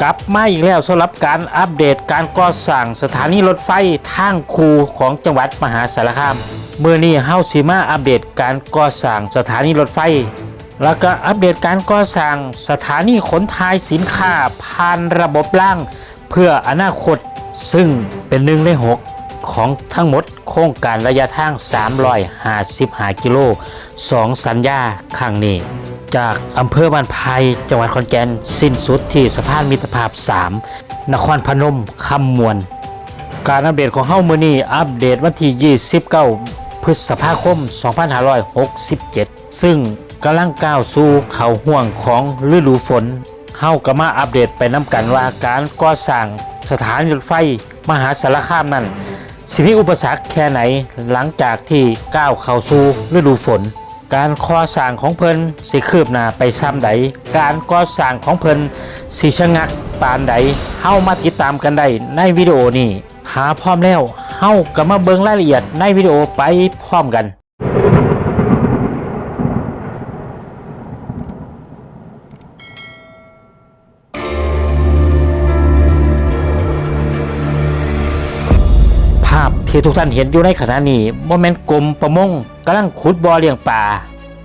กลับมาอีกแล้วสำหรับการอัปเดตการก่อสร้างสถานีรถไฟทางคูของจังหวัดมหาสารคามเมื่อนี้เฮาสิมาอัปเดตการก่อสร้างสถานีรถไฟ แล้วก็อัปเดตการก่อสร้างสถานีขนถ่ายสินค้าผ่านระบบล่าง เพื่ออนาคตซึ่งเป็นหนึ่งในหกของทั้งหมดโครงการระยะทาง 355 กิโล 2 สัญญาครั้งนี้ จากอำเภอบ้านไผ่จังหวัดขอนแก่นสิ้นสุดที่สะพานมิตรภาพ 3 นครพนมคำมวล การอัปเดตของเฮ้ามือนี้อัปเดตวันที่ 29 พฤษภาคม 2567 ซึ่งกำลังก้าวสู่เขาห่วงของฤดูฝนเฮาก็มาอัปเดตไปน้ำกันว่าการก่อสร้างสถานีรถไฟมหาสารคามนั้นสิมีอุปสรรคแค่ไหนหลังจากที่ก้าวเข้าสู่ฤดูฝน การก่อสร้างของเพิ่นสิคืบหน้าไปซ้ำใด การก่อสร้างของเพิ่นสิชะงักปานใดเฮามาติดตามกันได้ในวิดีโอนี้หาพร้อมแล้วเฮาก็มาเบิ่งรายละเอียดในวิดีโอไปพร้อมกัน ที่ทุกท่านเห็นอยู่ในขณะนี้โมเมนต์กรมประมงกำลังขุดบ่อเลี้ยงปลา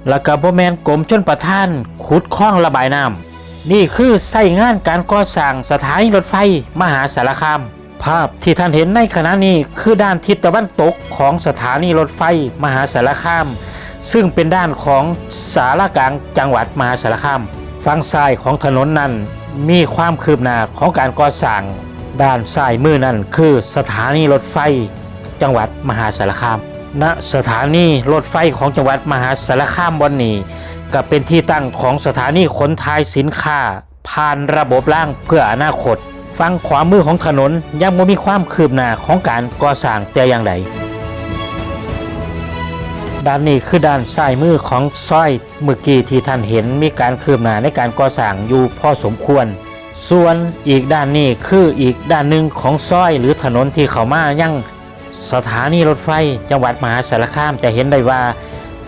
แล้วก็โมเมนต์กรมชนประทานขุดคลองระบายน้ำนี่คือใส่งานการก่อสร้างสถานีรถไฟมหาสารคาม ภาพที่ท่านเห็นในขณะนี้คือด้านทิศตะวันตกของสถานีรถไฟมหาสารคาม ซึ่งเป็นด้านของสารกลางจังหวัดมหาสารคามฝั่งซ้ายของถนนนั้นมีความคืบหน้าของการก่อสร้างด้านซ้ายมือนั่นคือสถานีรถไฟ จังหวัดมหาสารคามณสถานีรถไฟของจังหวัดมหาสารคามวันนี้ก็เป็นที่ตั้งของสถานีขนถ่ายสินค้า ผ่านระบบล่างเพื่ออนาคตฝั่งขวามือของถนนยังไม่มีความคืบหน้าของการก่อสร้างแต่อย่างใดด้านนี้คือด้านซ้ายมือของซอยเมื่อกี้ที่ท่านเห็นมีการคืบหน้าในการก่อสร้างอยู่พอสมควร ส่วนอีกด้านนี้คืออีกด้านหนึ่งของซอยหรือถนนที่เขามายัง สถานีรถไฟจังหวัดมหาสารคามจะเห็นได้ว่า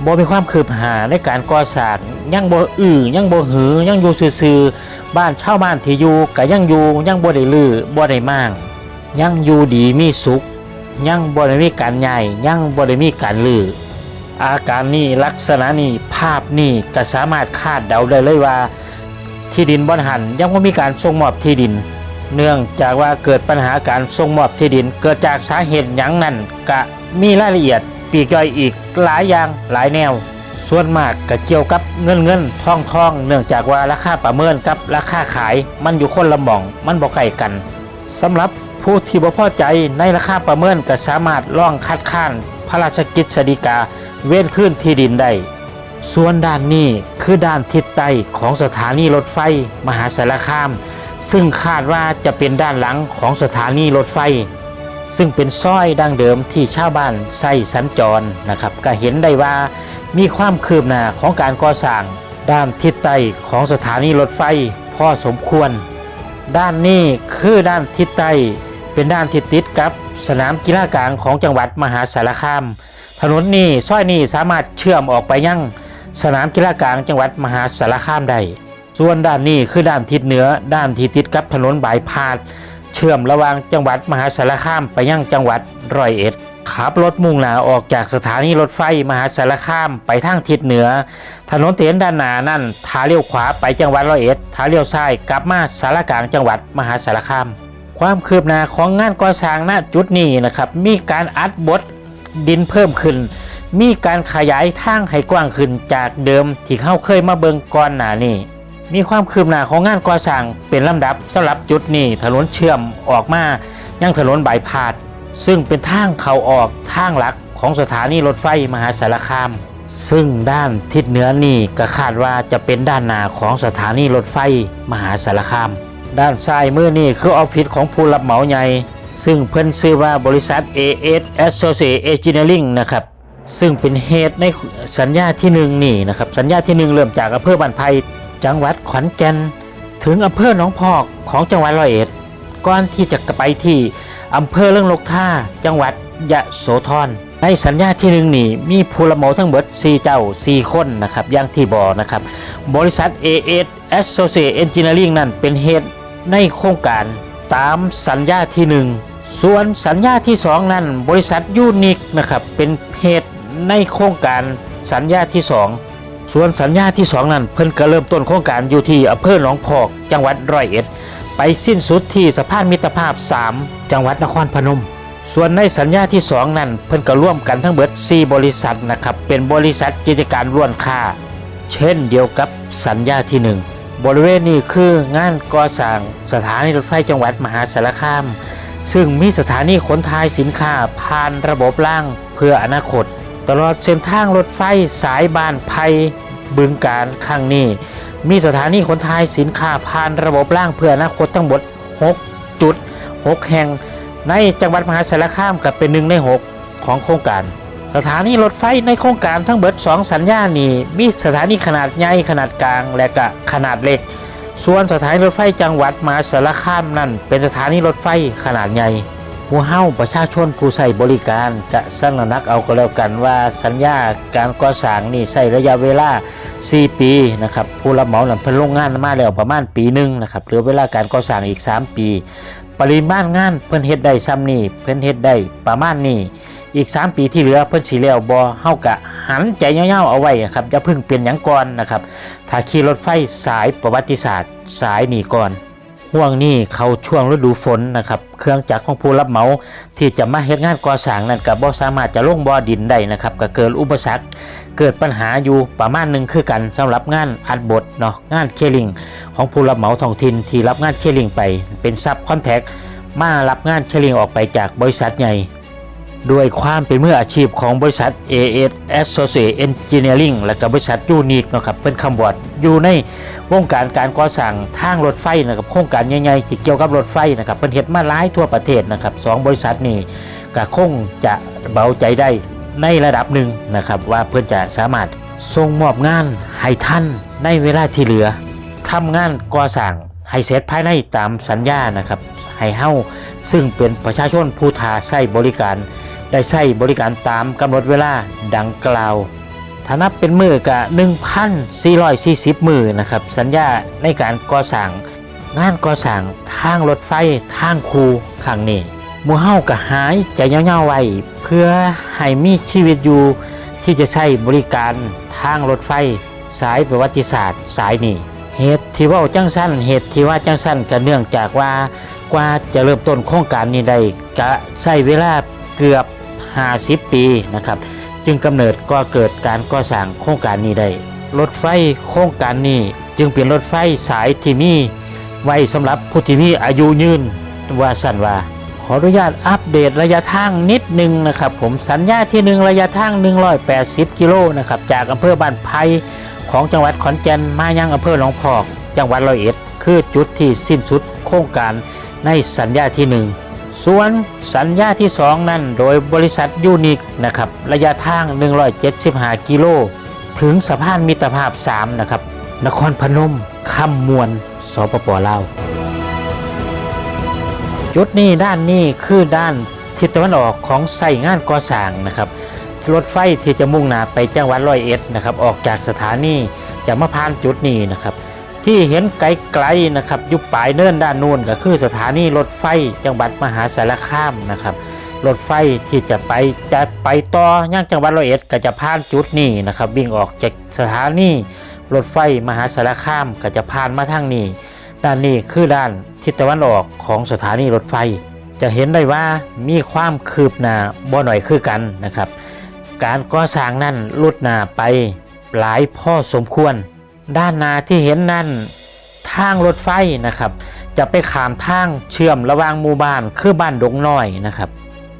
บ่มีความคืบหน้าในการก่อสร้างยังบ่อื้อยังบ่หือยังอยู่ซื่อๆบ้านเช่าบ้านที่อยู่ก็ยังอยู่ยังบ่ได้ลือบ่ได้มั่างยังอยู่ดีมีสุข ยังบ่ได้มีการใหญ่ยังบ่ได้มีการลืออาการนี้ลักษณะนี้ภาพนี้ก็สามารถคาดเดาได้เลยว่า ที่ดินบอนหันยังไม่มีการส่งมอบที่ดิน เนื่องจากว่าเกิดปัญหาการส่งมอบที่ดิน เกิดจากสาเหตุหยังนั้นกะมีรายละเอียดปีกย่อยอีกหลายอย่างหลายแนว ส่วนมากก็เกี่ยวกับเงินเงินทองทองเนื่องจากว่าราคาประเมินกับราคาขายมันอยู่คนละหม่อง มันบ่ใกล้กันสำหรับผู้ที่บ่พอใจในราคาประเมินก็สามารถร้องคัดค้านพระราชกิจสฎีกาเว้นขึ้นที่ดินได้ส่วนด้านนี้คือด้านทิศใต้ของสถานีรถไฟ มหาสารคาม ซึ่งคาดว่าจะเป็นด้านหลังของสถานีรถไฟ ซึ่งเป็นซอยดั้งเดิมที่ชาวบ้านใช้สัญจรนะครับ ก็เห็นได้ว่ามีความคืบหน้าของการก่อสร้าง ด้านทิศใต้ของสถานีรถไฟพอสมควร ด้านนี้คือด้านทิศใต้เป็นด้านที่ติดกับสนามกีฬากลางของจังหวัดมหาสารคาม ถนนนี้ซอยนี้สามารถเชื่อมออกไปยังสนามกีฬากลางจังหวัดมหาสารคามได้ ส่วนด้านนี้คือด้านทิศเหนือ ด้านที่ติดกับถนนบายพาดเชื่อมระหว่างจังหวัดมหาสารคามไปยังจังหวัดร้อยเอ็ดขับรถมุ่งหน้าออกจากสถานีรถไฟมหาสารคามไปทางทิศเหนือ ถนนเตียนด้านหน้านั่นท้าเลี้ยวขวาไปจังหวัดร้อยเอ็ดท้าเลี้ยวซ้ายกลับมาสารกลางจังหวัดมหาสารคาม ความคืบหน้าของงานก่อสร้างณจุดนี้นะครับมีการอัดบดดินเพิ่มขึ้น มีการขยายทางให้กว้างขึ้นจากเดิมที่เขาเคยมาเบิงก่อนหน้านี้ มีความคืบหน้าของงานก่อสร้างเป็นลำดับสำหรับจุดนี้ถนนเชื่อมออกมายังถนนบายพาด ซึ่งเป็นทางเข้าออกทางหลักของสถานีรถไฟมหาสารคาม ซึ่งด้านทิศเหนือนี่ก็คาดว่าจะเป็นด้านหน้าของสถานีรถไฟมหาสารคาม ด้านซ้ายมือนี่คือออฟฟิศของผู้รับเหมาใหญ่ ซึ่งเพิ่นชื่อว่าบริษัท AS Associate Engineering นะครับซึ่งเป็นเหตุในสัญญาที่หนึ่งนี่นะครับสัญญาที่หนึ่งเริ่มจากอำเภอบ้านไผ่ จังหวัดขอนแก่น ถึงอำเภอหนองพอกของจังหวัดร้อยเอ็ด ก่อนที่จะไปที่อำเภอเรื่องลกท่าจังหวัดยะโสธรในสัญญาที่หนึ่งนี่มีผู้รับเหมาทั้งหมด 4 เจ้า 4 คนนะครับอย่างที่บอกนะครับ บริษัท AS Associate Engineering นั่นเป็นเหตุในโครงการตามสัญญาที่หนึ่งส่วนสัญญาที่สองนั้น บริษัทยูนิคนะครับเป็นเพจในโครงการสัญญาที่สอง ส่วนสัญญาที่สองนั้นเพิ่นก็เริ่มต้นโครงการอยู่ที่อำเภอหนองพอกจังหวัดร้อยเอ็ด ไปสิ้นสุดที่สะพานมิตรภาพ 3 จังหวัดนครพนม ส่วนในสัญญาที่2นั้นเพิ่นก็ร่วมกันทั้งเบิด 4 บริษัทนะครับเป็นบริษัทกิจการร่วนค่า เช่นเดียวกับสัญญาที่ 1 บริเวณนี้คืองานก่อสร้างสถานีรถไฟจังหวัดมหาสารคาม ซึ่งมีสถานีขนถ่ายสินค้าผ่านระบบล่างเพื่ออนาคตตลอดเส้นทางรถไฟสายบานไผ่ บึงการข้างนี้ มีสถานีขนถ่ายสินค้าผ่านระบบล่างเพื่ออนาคตทั้งหมด 6 จุด 6 แห่ง ในจังหวัดมหาสารคามกับเป็นหนึ่งใน 6 ของโครงการ สถานีรถไฟในโครงการทั้งเบิด 2 สัญญานี้มีสถานีขนาดใหญ่ขนาดกลางและก็ขนาดเล็ก ส่วนสถานีรถไฟจังหวัดมหาสารคามนั่นเป็นสถานีรถไฟขนาดใหญ่ ผู้เฮาประชาชนผู้ใช้บริการกะสั่งนักเอาก็แล้วกันว่าสัญญาการก่อสร้างนี่ใช้ระยะเวลา 4 ปีนะครับผู้รับเหมานั้นเพิ่นลงงานมาแล้วประมาณปีหนึ่งนะครับเหลือเวลาการก่อสร้างอีก 3 ปี ปริมาณงานเพิ่นเฮ็ดได้ซ้ำนี่เพิ่นเฮ็ดได้ประมาณนี้อีก 3 ปีที่เหลือเพิ่นสิแล้วบ่เฮากะหันใจยาวๆเอาไว้ครับอย่าเพิ่งเปลี่ยนหยังก่อนนะครับถ้าขี่รถไฟสายประวัติศาสตร์ สายนี้ก่อน ห่วงนี้เขาช่วงฤดูฝนนะครับ เครื่องจักรของผู้รับเหมาที่จะมาเฮ็ดงานก่อสร้างนั่นก็บ่สามารถจะลงบ่อดินได้นะครับ ก็เกิดอุปสรรค เกิดปัญหาอยู่ประมาณหนึ่งคือกันสำหรับงานอัดบทเนาะงานเคลิงของผู้รับเหมาท้องถิ่นที่รับงานเคลิงไป เป็นซับคอนแทคมารับงานเคลิงออกไปจากบริษัทใหญ่ ด้วยความเป็นมืออาชีพของบริษัท AS Associate Engineering และกับบริษัทยูนิคนะครับเป็นคำวอดอยู่ในวงการการก่อสร้างทางรถไฟนะครับโครงการใหญ่ๆที่เกี่ยวกับรถไฟนะครับเป็นเฮ็ดมาหลายทั่วประเทศนะครับสองบริษัทนี้ก็คงจะเบาใจได้ในระดับหนึ่งนะครับว่าเพื่อนจะสามารถส่งมอบงานให้ท่านในเวลาที่เหลือทำงานก่อสร้างให้เสร็จภายในตามสัญญานะครับให้เฮาซึ่งเป็นประชาชนผู้ทาใช้บริการ ได้ใช้บริการตามกำหนดเวลาดังกล่าวถ้านับเป็นมือกะ1,440 มือนะครับ สัญญาในการก่อสร้างงานก่อสร้างทางรถไฟทางคูข้างนี้มูเฮากะหายใจเงาๆไว้ เพื่อให้มีชีวิตอยู่ที่จะใช้บริการทางรถไฟ สายประวัติศาสตร์ สายนี้ เหตุที่ว่าจังสั้นเหตุที่ว่าจังสั้นก็เนื่องจากว่ากว่าจะเริ่มต้นโครงการนี้ได้ก็ใช้เวลา เกือบ 50 ปีนะครับ จึงกำเนิดก็เกิดการก่อสร้างโครงการนี้ได้รถไฟโครงการนี้จึงเป็นรถไฟสายที่มีไว้สำหรับผู้ที่มีอายุยืนว่าสันว่าขออนุญาตอัปเดตระยะทางนิดนึงนะครับ ผมสัญญาที่หนึ่งระยะทาง 180 กิโลนะครับจากอำเภอบ้านไผ่ของจังหวัดขอนแก่นมายังอำเภอหนองพอก จังหวัดร้อยเอ็ด คือจุดที่สิ้นสุดโครงการในสัญญาที่หนึ่ง ส่วนสัญญาที่ 2 นั้นโดยบริษัทยูนิคนะครับระยะทาง 175 กิโล ถึงสะพานมิตรภาพ 3 นะครับ นครพนมคำมวนสปปลาวจุดนี้ด้านนี้คือด้านทิศตะวันออกของไส่งานก่อสร้างนะครับรถไฟที่จะมุ่งหน้าไปจังหวัดร้อยเอ็ดนะครับออกจากสถานีจะมาผ่านจุดนี้นะครับ ที่เห็นไกลๆนะครับยุบปลายเนินด้านนู้นก็คือสถานีรถไฟจังหวัดมหาสารคามนะครับรถไฟที่จะไปจะไปต่อย่างจังหวัดร้อยเอ็ดก็จะผ่านจุดนี้นะครับวิ่งออกจากสถานีรถไฟมหาสารคามก็จะผ่านมาทางนี้ ด้านนี้คือด้านทิศตะวันออกของสถานีรถไฟ จะเห็นได้ว่ามีความคืบหน้าบ่หน่อยคือกันนะครับ การก่อสร้างนั้นลุดหน้าไปหลายพ่อสมควร ด้านหน้าที่เห็นนั่นทางรถไฟนะครับ จะไปขามทางเชื่อมระหว่างหมู่บ้านคือบ้านดงน้อยนะครับ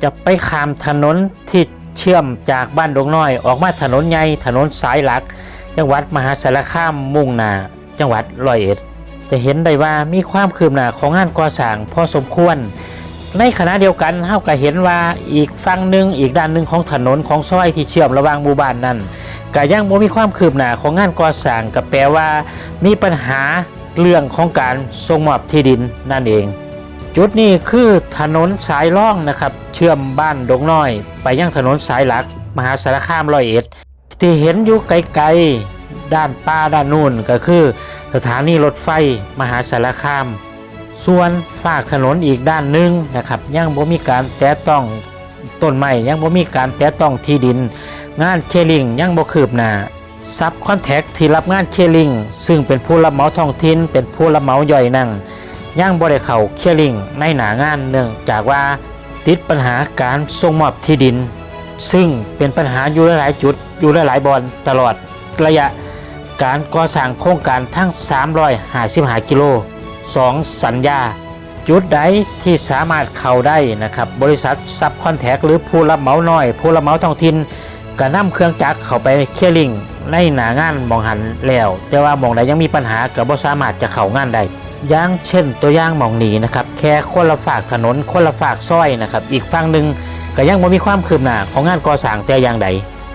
จะไปขามถนนที่เชื่อมจากบ้านดงน้อย ออกมาถนนใหญ่ถนนสายหลัก จังหวัดมหาสารคามมุ่งหน้าจังหวัดร้อยเอ็ด จะเห็นได้ว่ามีความคืบหน้าของงานก่อสร้างพอสมควร ในขณะเดียวกันเฮาก็เห็นว่าอีกฝั่งหนึ่งอีกด้านหนึ่งของถนนของซอยที่เชื่อมระหว่างหมู่บ้านนั้น ก็ยังบ่มีความคืบหน้าของงานก่อสร้างก็แปลว่ามีปัญหาเรื่องของการส่งมอบที่ดินนั่นเอง จุดนี้คือถนนสายล่องนะครับ เชื่อมบ้านดงน้อย ไปยังถนนสายหลัก มหาสารคามร้อยเอ็ดที่เห็นอยู่ไกลๆด้านป้าด้านนู่นก็คือ สถานีรถไฟมหาสารคาม ส่วนฝากถนนอีกด้านหนึ่งนะครับยังบ่มีการแตะต้องต้นไม้ยังบ่มีการแตะต้องที่ดิน งานเคลิงยังบ่คืบหน้าซับคอนแทคที่รับงานเคลิงซึ่งเป็นผู้รับเหมาท้องถิ่นเป็นผู้รับเหมาย่อยนั่งยังบ่ได้เข้าเคลิงในหนางานเนื่องจากว่าติดปัญหาการส่งมอบที่ดิน ซึ่งเป็นปัญหาอยู่หลายจุดอยู่หลายบอนตลอดระยะการก่อสร้างโครงการทั้ง 355 กิโล 2 สัญญา จุดใดที่สามารถเข้าได้นะครับ บริษัทซับคอนแทคหรือผู้รับเหมาน้อย ผู้รับเหมาท้องถิ่น ก็นำเครื่องจักรเข้าไปเคลียร์ลิงในหนางานมองหันแล้ว แต่ว่ามองใดยังมีปัญหาก็บ่สามารถจะเข้างานได้อย่างเช่นตัวอย่างมองหนีนะครับแค่คนละฝากถนนคนละฝากซอยนะครับอีกฝั่งหนึ่งก็ยังบ่มีความคืบหน้าของงานก่อสร้างแต่อย่างใด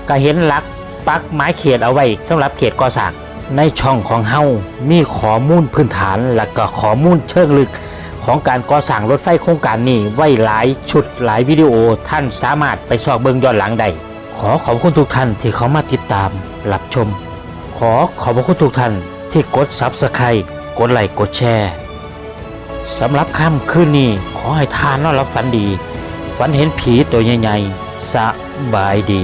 ก็เห็นหลักปักไม้เขตเอาไว้สำหรับเขตก่อสร้างในช่องของเฮามีข้อมูลพื้นฐานและก็ข้อมูลเชิงลึกของการก่อสร้างรถไฟโครงการนี้ไว้หลายชุดหลายวิดีโอท่านสามารถไปสอบเบิงย้อนหลังได้ ขอขอบคุณทุกท่านที่เขามาติดตามรับชม ขอขอบคุณทุกท่านที่กดซับสไครต์กดไลค์กดแชร์สำหรับค่ำคืนนี้ขอให้ทานนอนรับฝันดี ฝันเห็นผีตัวใหญ่ๆสบายดี